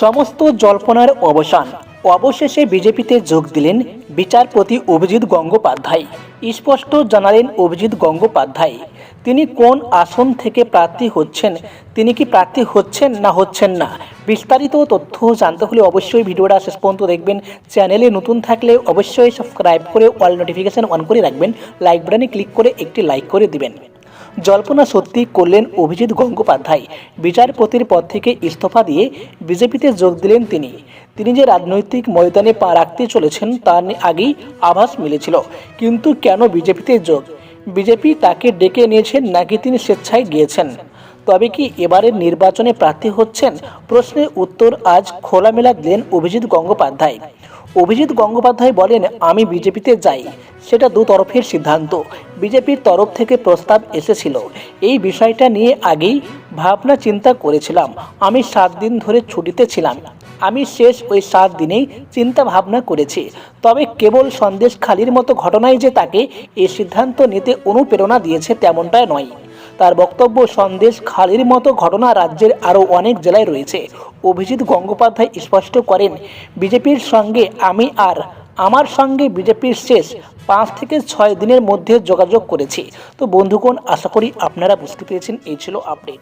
সমস্ত জল্পনার অবসান। অবশেষে বিজেপিতে যোগ দিলেন বিচারপতি অভিজিৎ গঙ্গোপাধ্যায়। স্পষ্ট জানালেন অভিজিৎ গঙ্গোপাধ্যায়, তিনি কোন আসন থেকে প্রার্থী হচ্ছেন? তিনি কি প্রার্থী হচ্ছেন না হচ্ছেন না? বিস্তারিত তথ্য জানতে হলে অবশ্যই ভিডিওটা শেষ পর্যন্ত দেখবেন। চ্যানেলে নতুন থাকলে অবশ্যই সাবস্ক্রাইব করে অল নোটিফিকেশন অন করে রাখবেন। লাইক বাটনে ক্লিক করে একটি লাইক করে দিবেন। জল্পনা সত্যি করলেন অভিজিৎ গঙ্গোপাধ্যায়। বিচারপতির পদ থেকে ইস্তফা দিয়ে বিজেপিতে যোগ দিলেন তিনি। তিনি যে রাজনৈতিক ময়দানে পা রাখতে চলেছেন, তার আগেই আভাস মিলেছিল। কিন্তু কেন বিজেপিতে যোগ? বিজেপি তাকে ডেকে নিয়েছেন নাকি তিনি স্বেচ্ছায় গিয়েছেন? তবে কি এবারের নির্বাচনে প্রার্থী হচ্ছেন? প্রশ্নের উত্তর আজ খোলামেলা দিলেন অভিজিৎ গঙ্গোপাধ্যায়। অভিজিৎ গঙ্গোপাধ্যায় বলেন, আমি বিজেপিতে যাই। সেটা দু তরফের সিদ্ধান্ত। বিজেপির তরফ থেকে প্রস্তাব এসেছিল। এই বিষয়টা নিয়ে আগেই ভাবনা চিন্তা করেছিলাম। আমি সাত দিন ধরে ছুটিতে ছিলাম। আমি শেষ ওই সাত দিনেই চিন্তা ভাবনা করেছি। তবে কেবল সন্দেশ খালির মতো ঘটনায় যে তাকে এই সিদ্ধান্ত নিতে অনুপ্রেরণা দিয়েছে তেমনটা নয়। তার বক্তব্য, সন্দেশ, খালির মতো ঘটনা রাজ্যের আরও অনেক জেলায় রয়েছে। অভিজিৎ গঙ্গোপাধ্যায় স্পষ্ট করেন, বিজেপির সঙ্গে আমি আর, আমার সঙ্গে বিজেপির শেষ পাঁচ থেকে ছয় দিনের মধ্যে যোগাযোগ করেছি। তো বন্ধুগণ, আশা করি আপনারা বুঝতে পেরেছেন, এই ছিল আপডেট